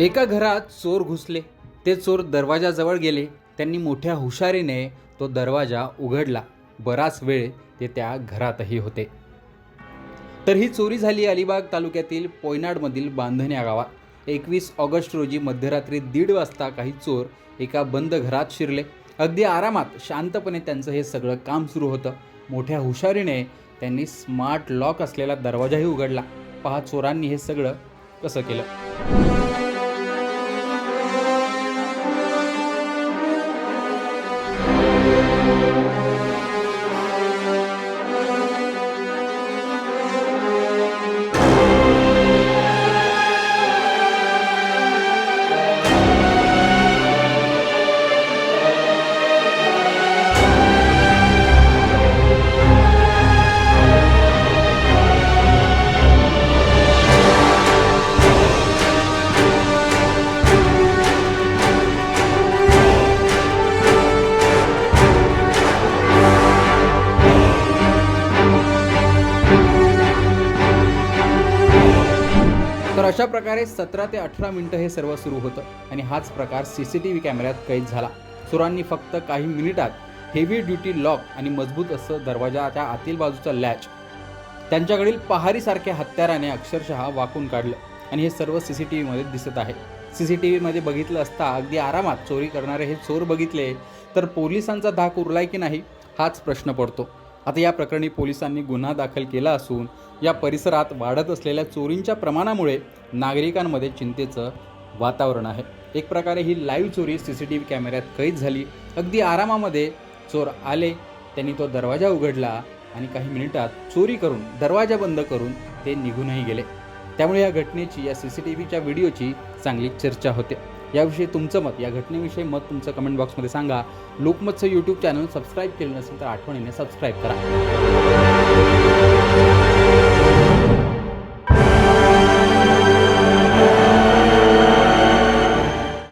एका घरात चोर घुसले. ते चोर दरवाजाजवळ गेले. त्यांनी मोठ्या हुशारीने तो दरवाजा उघडला. बराच वेळ ते त्या घरातही होते. तर ही चोरी झाली अलिबाग तालुक्यातील पोयनाडमधील बांधण या गावात. एकवीस ऑगस्ट रोजी मध्यरात्री दीड वाजता काही चोर एका बंद घरात शिरले. अगदी आरामात शांतपणे त्यांचं हे सगळं काम सुरू होतं. मोठ्या हुशारीने त्यांनी स्मार्ट लॉक असलेला दरवाजाही उघडला. पहा चोरांनी हे सगळं कसं केलं. तर अशा प्रकारे सतरा ते अठरा मिनिटं हे सर्व सुरू होतं आणि हाच प्रकार सी सी टी व्ही कॅमेऱ्यात कैद झाला. चोरांनी फक्त काही मिनिटात हेवी ड्युटी लॉक आणि मजबूत असं दरवाजाच्या आतील बाजूचा लॅच त्यांच्याकडील पहारीसारख्या हत्याराने अक्षरशः वाकून काढलं आणि हे सर्व सी सी टी व्हीमध्ये दिसत आहे. सी सी टी व्हीमध्ये बघितलं असता अगदी आरामात चोरी करणारे हे चोर बघितले तर पोलिसांचा धाक उरलाय की नाही हाच प्रश्न पडतो. आता या प्रकरणी पोलिसांनी गुन्हा दाखल केला असून या परिसरात वाढत असलेल्या चोरींच्या प्रमाणामुळे नागरिकांमध्ये चिंतेचं वातावरण आहे. एक प्रकारे ही लाईव्ह चोरी सी सी टी व्ही कॅमेऱ्यात कैद झाली. अगदी आरामामध्ये चोर आले त्यांनी तो दरवाजा उघडला आणि काही मिनिटात चोरी करून दरवाजा बंद करून ते निघूनही गेले. त्यामुळे या घटनेची या सी सी टी व्हीच्या व्हिडिओची चांगली चर्चा होते. याविषयी तुमचं मत या घटनेविषयी मत तुमचं कमेंट बॉक्समध्ये सांगा. लोकमतचं यूट्यूब चॅनल सबस्क्राईब केलं नसेल तर आठवणीने सबस्क्राईब करा.